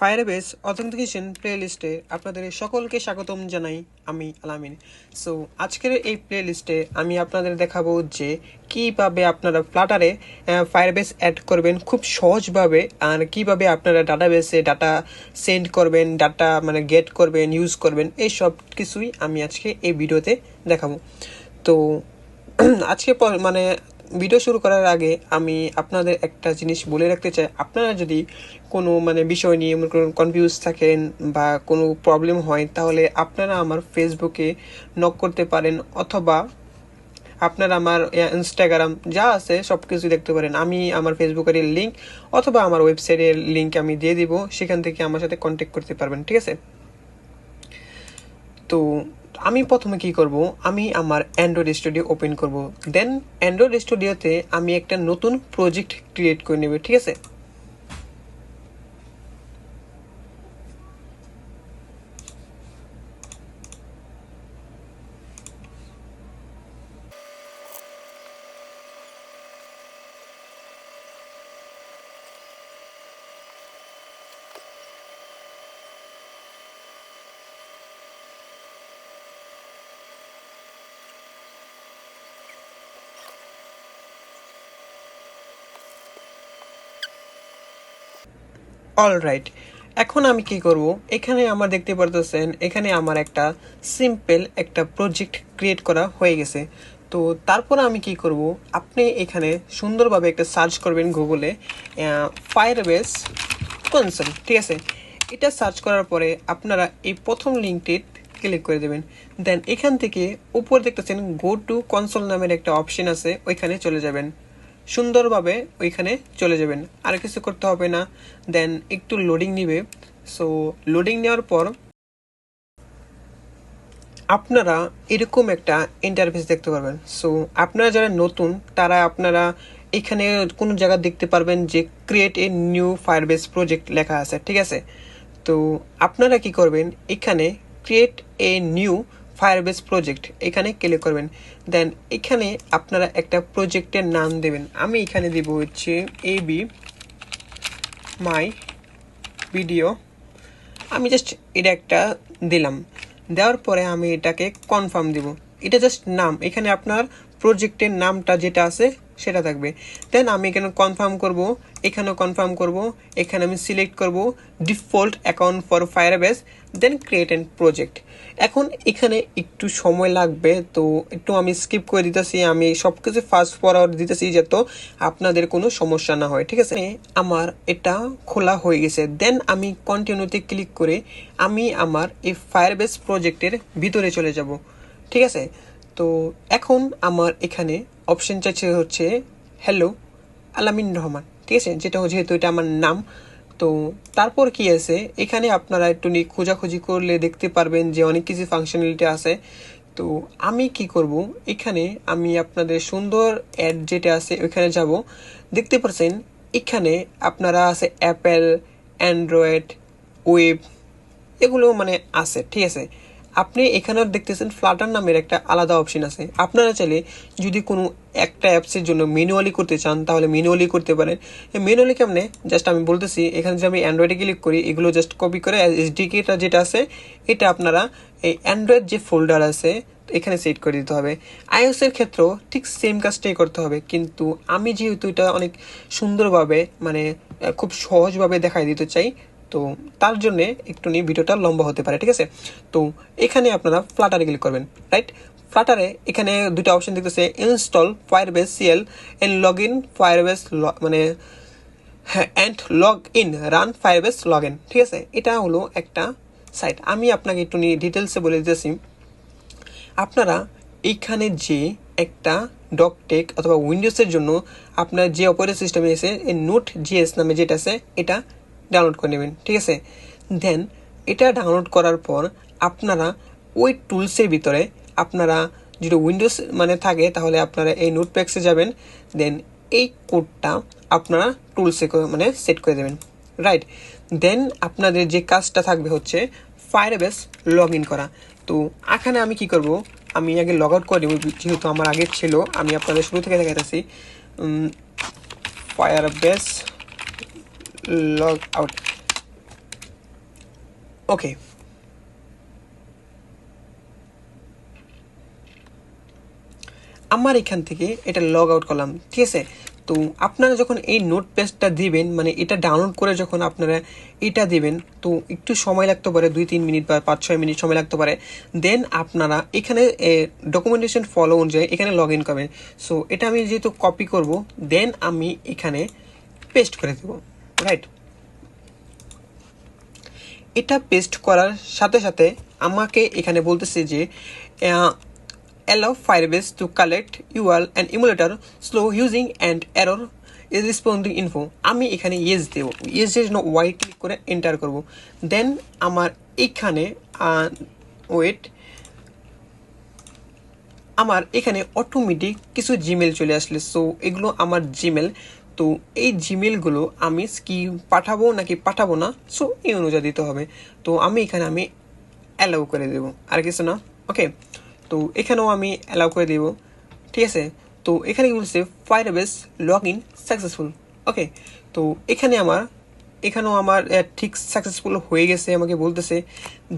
Firebase authentication প্লেলিস্টে আপনাদের সকলকে স্বাগতম জানাই আমি আলামিন। সো আজকের এই প্লেলিস্টে আমি আপনাদের দেখাবো যে কীভাবে আপনারা ফ্লাটারে ফায়ারবেস অ্যাড করবেন খুব সহজভাবে আর কীভাবে আপনারা ডাটাবেসে ডাটা সেন্ড করবেন ডাটা মানে গেট করবেন ইউজ করবেন, এই সব কিছুই আমি আজকে এই ভিডিওতে দেখাবো। তো, আজকে মানে ভিডিও শুরু করার আগে আমি আপনাদের একটা জিনিস বলে রাখতে চাই। আপনারা যদি কোনো মানে বিষয় নিয়ে মনে করুন কনফিউজ থাকেন বা কোনো প্রবলেম হয়, তাহলে আপনারা আমার ফেসবুকে নক করতে পারেন অথবা আপনারা আমার ইনস্টাগ্রাম যা আছে সব কিছু দেখতে পারেন। আমি আমার ফেসবুকের লিঙ্ক অথবা আমার ওয়েবসাইটের লিঙ্ক আমি দিয়ে দিব, সেখান থেকে আমার সাথে কন্ট্যাক্ট করতে পারবেন, ঠিক আছে? তো আমি প্রথমে কি করব? আমি আমার অ্যান্ড্রয়েড স্টুডিও ওপেন করব। দেন অ্যান্ড্রয়েড স্টুডিওতে আমি একটা নতুন প্রজেক্ট ক্রিয়েট করে নেব, ঠিক আছে? অলরাইট এখন আমি কি করব? এখানে আমার দেখতে পারতেছেন, এখানে আমার একটা সিম্পল একটা প্রজেক্ট ক্রিয়েট করা হয়ে গেছে। তো তারপর আমি কি করব? আপনি এখানে সুন্দরভাবে একটা সার্চ করবেন গুগলে ফায়ারবেস কনসোল ঠিক আছে? এটা সার্চ করার পরে আপনারা এই প্রথম লিঙ্কটি ক্লিক করে দেবেন। দেন এখান থেকে উপর দেখতেছেন গো টু কনসোল নামের একটা অপশন আছে, ওইখানে চলে যাবেন। সুন্দরভাবে ওইখানে চলে যাবেন। আর কিছু করতে হবে না। দেন একটু লোডিং নিবে। সো লোডিং নেওয়ার পর আপনারা এরকম একটা ইন্টারফেস দেখতে পারবেন। সো আপনারা যারা নতুন, তারা আপনারা এখানে কোনো জায়গা দেখতে পারবেন যে create a new Firebase project লেখা আছে। ঠিক আছে? তো আপনারা কি করবেন? এখানে create a new Firebase project এখানে ক্লিক করবেন। দেন এখানে আপনারা একটা প্রজেক্টের নাম দেবেন। আমি এখানে দেব হচ্ছে এ বি মাই ভিডিও আমি জাস্ট এটা একটা দিলাম। দেওয়ার পরে আমি এটাকে কনফার্ম দেব। এটা জাস্ট নাম। এখানে আপনার প্রজেক্টের নামটা যেটা আছে সেটা থাকবে। দেন আমি এখানে কনফার্ম করব, এখানেও কনফার্ম করব, এখানে আমি সিলেক্ট করব default account for Firebase then create and project এখন এখানে একটু সময় লাগবে, তো একটু আমি স্কিপ করে দিতেছি, আমি সব কিছু ফাস্ট ফরওয়ার্ড দিতেছি যাতে আপনাদের কোনো সমস্যা না হয়, ঠিক আছে? আমার এটা খোলা হয়ে গেছে। দেন আমি কন্টিনিউতে ক্লিক করে আমি আমার এই ফায়ারবেস প্রজেক্টের ভিতরে চলে যাব, ঠিক আছে? তো এখন আমার এখানে অপশন চাইছে হচ্ছে হ্যালো আলামিন রহমান। ঠিক আছে? যেটা যেহেতু এটা আমার নাম। তো তারপর কি আছে? এখানে আপনারা একটু খোঁজাখুঁজি করলে দেখতে পারবেন যে অনেক কিছু ফাংশনালিটি আছে। তো আমি কি করব? এখানে আমি আপনাদের সুন্দর অ্যাড যেটা আছে, ওইখানে যাব। দেখতে পাচ্ছেন এখানে আপনারা আছে অ্যাপেল অ্যান্ড্রয়েড ওয়েব এগুলো মানে আছে, ঠিক আছে? আপনি এখানেও দেখতেছেন ফ্লাটার নামের একটা আলাদা অপশন আছে। আপনারা চাইলে যদি কোনো একটা অ্যাপসের জন্য ম্যানুয়ালি করতে চান, তাহলে ম্যানুয়ালি করতে পারেন। ম্যানুয়ালি কেমনে? জাস্ট আমি বলতেছি, এখানে যে আমি অ্যান্ড্রয়েডে ক্লিক করি, এগুলো জাস্ট কপি করে এসডিকেটা যেটা আছে, এটা আপনারা এই অ্যান্ড্রয়েড যে ফোল্ডার আছে, এখানে সেট করে দিতে হবে। এর ক্ষেত্রেও ঠিক সেম কাজটাই করতে হবে, কিন্তু আমি যেহেতু এটা অনেক সুন্দরভাবে মানে খুব সহজভাবে দেখাই দিতে চাই তো তার জন্যে একটু নিয়ে ভিডিওটা লম্বা হতে পারে, ঠিক আছে? তো এখানে আপনারা ফ্লাটারে ক্লিক করবেন রাইট ফ্লাটারে এখানে দুটো অপশন দেখতেছে install Firebase CL and log in Firebase মানে and log in run Firebase log in ঠিক আছে? এটা হলো একটা সাইট আমি আপনাকে একটু নিয়ে ডিটেলসে বলে দিতেছি। আপনারা এইখানে যে একটা ডকটেক অথবা উইন্ডোজের জন্য আপনার যে অপারেটিং সিস্টেমে এসে, এই নোট জিএস নামে যেটা আছে, এটা ডাউনলোড করে নেবেন, ঠিক আছে? দেন এটা ডাউনলোড করার পর আপনারা ওই টুলসের ভিতরে আপনারা যদি উইন্ডোজ মানে থাকে, তাহলে আপনারা এই নোট প্যাক্সে যাবেন দেন এই কোডটা আপনারা টুলসে মানে সেট করে দেবেন রাইট দেন আপনাদের যে কাজটা থাকবে হচ্ছে ফায়ারবেস লগ ইন করা। তো এখানে আমি কি করব? আমি আগে লগ আউট করে দেবো যেহেতু আমার আগে ছিল, আমি আপনাদের শুরু থেকে দেখাতেছি fire Firebase log out okay আমার এখান থেকে এটা লগ আউট করলাম। ঠিক আছে? তো আপনারা যখন এই নোট পেজটা দিবেন মানে এটা ডাউনলোড করে যখন আপনারা এটা দিবেন, তো একটু সময় লাগতে পারে, দুই, তিন মিনিট বা পাঁচ, ছয় মিনিট সময় লাগতে পারে। দেন আপনারা এখানে ডকুমেন্টেশন ফলো অনুযায়ী এখানে লগ ইন করবেন। সো এটা আমি যেহেতু কপি করব দেন আমি এখানে পেস্ট করে দেবো। রাইট এটা পেস্ট করার সাথে সাথে আমাকে এখানে বলতেছে যে allow Firebase to collect URL and emulator slow using and error is responding info. আমি এখানে ইয়েস দেব। ইয়েস এর জন্য ওয়াই ক্লিক করে এন্টার করব। দেন আমার এখানে ওয়েট আমার এখানে অটোমেটিক কিছু জিমেল চলে আসলে। সো এগুলো আমার জিমেল তো এই জিমেলগুলো আমি কি পাঠাবো নাকি পাঠাবো না? সো এই অনুযায়ী দিতে হবে। তো আমি এখানে আমি অ্যালাউ করে দেবো। আর কিছু না? ওকে তো এখানেও আমি অ্যালাউ করে দেবো। ঠিক আছে? তো এখানে কি বলছে? Firebase log in successful okay তো এখানে আমার এখানেও আমার ঠিক সাকসেসফুল হয়ে গেছে, আমাকে বলতেছে।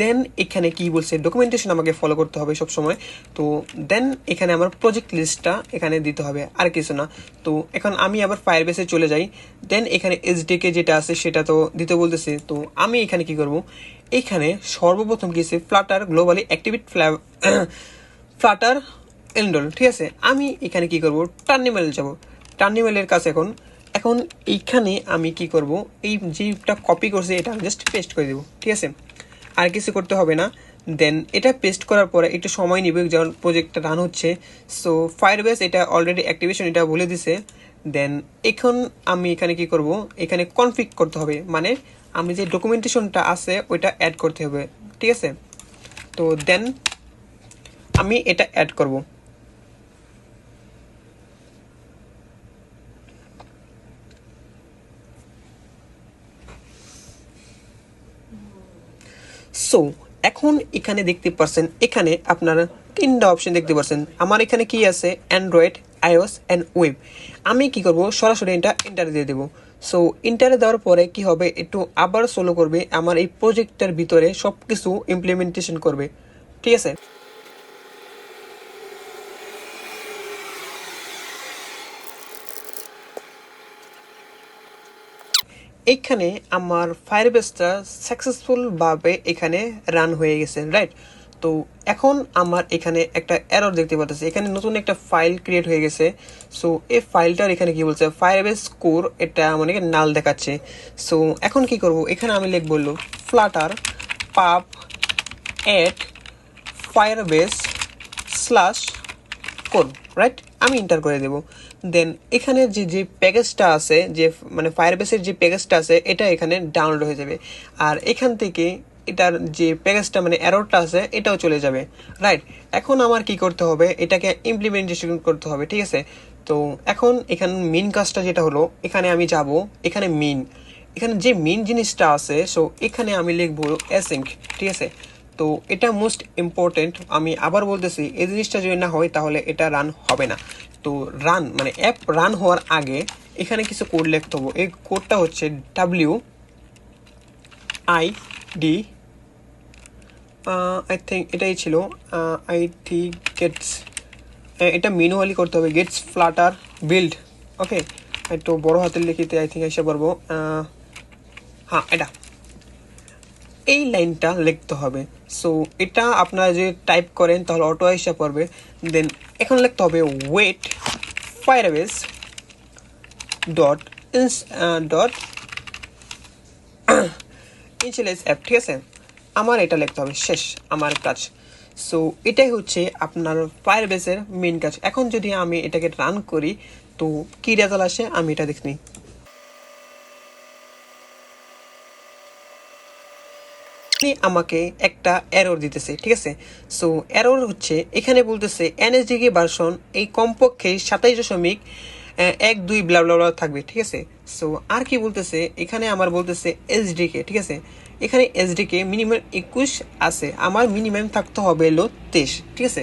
দেন এখানে কি বলছে? ডকুমেন্টেশন আমাকে ফলো করতে হবে সব সময় তো দেন এখানে আমার প্রজেক্ট লিস্টটা এখানে দিতে হবে, আর কিছু না। তো এখন আমি আবার ফায়ার বেসে চলে যাই। দেন এখানে এসডিকে যেটা আছে সেটা তো দিতে বলতেছে। তো আমি এখানে কি করব? এখানে সর্বপ্রথম কি আছে? ফ্লাটার গ্লোবালি অ্যাক্টিভিট ফ্ল্যাব ফ্লাটার এন্ডল ঠিক আছে? আমি এখানে কি করব? টার্নিমেল যাব। টার্নিমেলের কাছে এখন এখন এইখানে আমি কি করব? এই যেটা কপি করছে, এটা আমি জাস্ট পেস্ট করে দেবো, ঠিক আছে? আর কিছু করতে হবে না। দেন এটা পেস্ট করার পরে একটু সময় নিবে, যেমন প্রজেক্টটা রান হচ্ছে। সো ফায়ারবেস এটা অলরেডি অ্যাক্টিভেশন এটা বলে দিছে। দেন এখন আমি এখানে কি করব? এখানে কনফিগ করতে হবে। মানে আমি যে ডকুমেন্টেশনটা আছে, ওইটা অ্যাড করতে হবে, ঠিক আছে? তো দেন আমি এটা অ্যাড করব। সো এখন এখানে দেখতে পারছেন, এখানে আপনারা তিনটা অপশন দেখতে পারছেন। আমার এখানে কি আছে? অ্যান্ড্রয়েড আইওস অ্যান্ড ওয়েব আমি কি করব? সরাসরি এটা ইন্টারে দিয়ে দেবো। সো ইন্টারে দেওয়ার পরে কি হবে? একটু আবার সোলো করবে। আমার এই প্রোজেক্টটার ভিতরে সব কিছু ইমপ্লিমেন্টেশন করবে। ঠিক আছে? এখানে আমার ফায়ারবেসটা সাকসেসফুলভাবে এখানে রান হয়ে গেছে রাইট তো এখন আমার এখানে একটা এরর দেখতে পাচ্ছি এখানে নতুন একটা ফাইল ক্রিয়েট হয়ে গেছে। সো এই ফাইলটার এখানে কি বলছে? ফায়ারবেস কোর এটা মানে নাল দেখাচ্ছে। সো এখন কি করব? এখানে আমি লিখব বলল Flutter pub add Firebase slash core right আমি এন্টার করে দেব। দেন এখানে যে যে প্যাকেজটা আছে, যে মানে ফায়ারবেসের যে প্যাকেজটা আছে, এটা এখানে ডাউনলোড হয়ে যাবে। আর এখান থেকে এটার যে প্যাকেজটা মানে এররটা আছে, এটাও চলে যাবে। রাইট এখন আমার কি করতে হবে? এটাকে ইমপ্লিমেন্টেশন করতে হবে, ঠিক আছে? তো এখন এখানে মেন কাজটা যেটা হলো, এখানে আমি যাব, এখানে মেন এখানে যে মেন জিনিসটা আছে সো এখানে আমি লিখব অ্যাসিঙ্ক ঠিক আছে? তো এটা মোস্ট ইম্পর্টেন্ট আমি আবার বলতেছি, এই জিনিসটা যদি না হয় তাহলে এটা রান হবে না। তো রান মানে অ্যাপ রান হওয়ার আগে এখানে কিছু কোড লিখতে হবে। এই কোডটা হচ্ছে W I D I think এটাই ছিল আই থি গেটস এটা ম্যানুয়ালি করতে হবে গেটস ফ্লাটার বিল্ড ওকে একটু বড় হাতের লিখিতে আই থিঙ্ক এসে পারব হ্যাঁ এটা। এই লাইনটা লিখতে হবে। সো এটা আপনারা যে টাইপ করেন, তাহলে অটো এসে পড়বে। দেন এখন লিখতে হবে ওয়েট ফায়ারবেস ডট ইনস ডট ইনশিয়ালাইজ অ্যাপ ঠিক আছে? আমার এটা লিখতে হবে, শেষ, আমার কাজ। সো এটাই হচ্ছে আপনার ফায়ারবেসের মেন কাজ। এখন যদি আমি এটাকে রান করি, তো কী রেজাল্ট আসে? আমি এটা দেখি। আমাকে একটা এরর দিতেছে, ঠিক আছে? সো এরর হচ্ছে, এখানে বলতেছে এনএসডিকে ভার্সন এই কমপক্ষে সাতাইশ দশমিক এক, দুই ব্লা ব্লা থাকবে, ঠিক আছে? সো আর কি বলতেছে? এখানে আমার বলতেছে এসডিকে, ঠিক আছে? এখানে এসডিকে মিনিমাম একুশ আছে, আমার মিনিমাম থাকতে হবে হলো তেইশ, ঠিক আছে?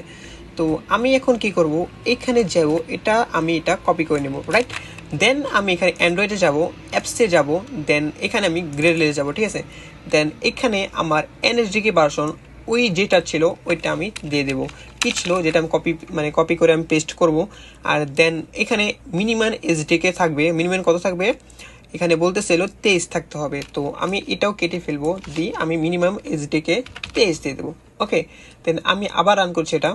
তো আমি এখন কি করব? এখানে যাব, এটা আমি এটা কপি করে নেব রাইট দেন আমি এখানে অ্যান্ড্রয়েডে যাব অ্যাপসে যাব দেন এখানে আমি গ্রেডলে যাব, ঠিক আছে? দেন এখানে আমার এনএসডিকে ভার্সন ওই যেটা ছিল, ওইটা আমি দিয়ে দেবো। কি ছিল যেটা আমি কপি মানে কপি করে আমি পেস্ট করব। আর দেন এখানে মিনিমাম এসডিকে থাকবে মিনিমাম কত থাকবে? এখানে বলতেছিল তেইশ থাকতে হবে। তো আমি এটাও কেটে ফেলব, দিয়ে আমি মিনিমাম এসডিকে তেইশ দিয়ে দেবো। ওকে দেন আমি আবার রান করছি এটা।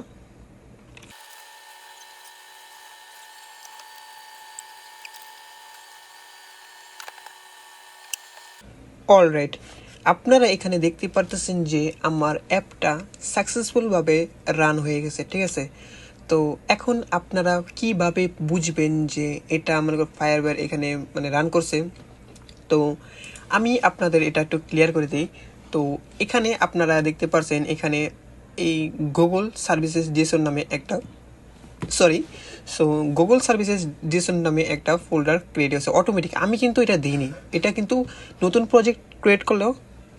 অলরাইট আপনারা এখানে দেখতে পারতেছেন যে আমার অ্যাপটা সাকসেসফুলভাবে রান হয়ে গেছে, ঠিক আছে? তো এখন আপনারা কীভাবে বুঝবেন যে এটা আমার ফায়ারওয়্যার এখানে মানে রান করছে? তো আমি আপনাদের এটা একটু ক্লিয়ার করে দিই। তো এখানে আপনারা দেখতে পারছেন এখানে এই গুগল সার্ভিসেস জেসন নামে একটা sorry so Google services JSON নামে একটা ফোল্ডার ক্রিয়েট হয়েছে। অটোমেটিক আমি কিন্তু এটা দিইনি। এটা কিন্তু নতুন প্রজেক্ট ক্রিয়েট করলেও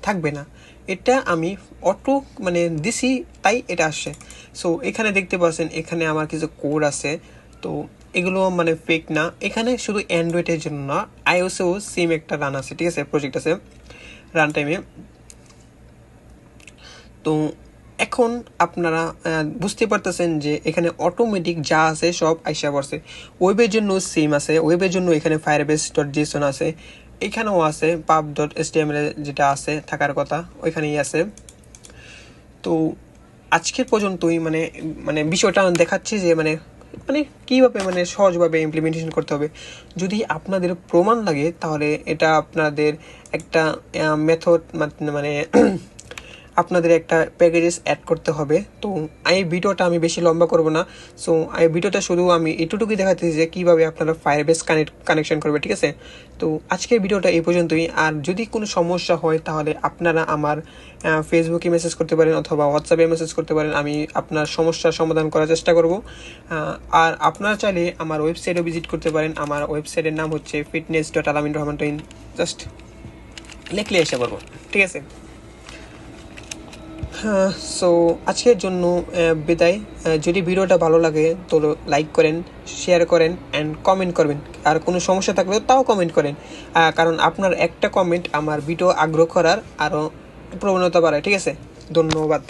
থাকবে না। এটা আমি অটো মানে দিছি, তাই এটা আসছে সো এখানে দেখতে পাচ্ছেন, এখানে আমার কিছু কোড আছে। তো এগুলো মানে ফেক না। এখানে শুধু অ্যান্ড্রয়েডের জন্য না আইওসেও সেম একটা রান আছে, ঠিক আছে? প্রজেক্ট আছে রান টাইমে তো এখন আপনারা বুঝতে পারতেছেন যে এখানে অটোমেটিক যা আছে সব আইসা পড়ছে। ওয়েবের জন্য সেম আছে। ওয়েবের জন্য এখানে ফায়ারবেস ডট জেসন আছে। এখানেও আছে পাব ডট এস যেটা আছে, থাকার কথা, ওইখানেই আছে। তো আজকের পর্যন্তই মানে মানে বিষয়টা দেখাচ্ছি যে মানে মানে কীভাবে মানে সহজভাবে ইমপ্লিমেন্টেশন করতে হবে। যদি আপনাদের প্রমাণ লাগে, তাহলে এটা আপনাদের একটা মেথড মানে আপনাদের একটা প্যাকেজেস অ্যাড করতে হবে। তো এই ভিডিওটা আমি বেশি লম্বা করব না। সো এই ভিডিওটা শুধু আমি এটুটুকুই দেখাচ্ছি যে কীভাবে আপনারা ফায়ার বেস কানেক্ট কানেকশন করবে, ঠিক আছে? তো আজকের ভিডিওটা এই পর্যন্তই। আর যদি কোনো সমস্যা হয়, তাহলে আপনারা আমার ফেসবুকে মেসেজ করতে পারেন অথবা হোয়াটসঅ্যাপে মেসেজ করতে পারেন। আমি আপনার সমস্যার সমাধান করার চেষ্টা করব। আর আপনারা চাইলে আমার ওয়েবসাইটও ভিজিট করতে পারেন। আমার ওয়েবসাইটের নাম হচ্ছে ফিটনেস ডট আলামিন রহমান জাস্ট লিখলে এসে পারব ঠিক আছে? সো আজকের জন্য বিদায়। যদি ভিডিওটা ভালো লাগে, তো লাইক করেন শেয়ার করেন অ্যান্ড কমেন্ট করবেন। আর কোনো সমস্যা থাকলে তাও কমেন্ট করেন। কারণ আপনার একটা কমেন্ট আমার ভিডিও আগ্রহ করার আরও প্রবণতা বাড়ায়, ঠিক আছে? ধন্যবাদ।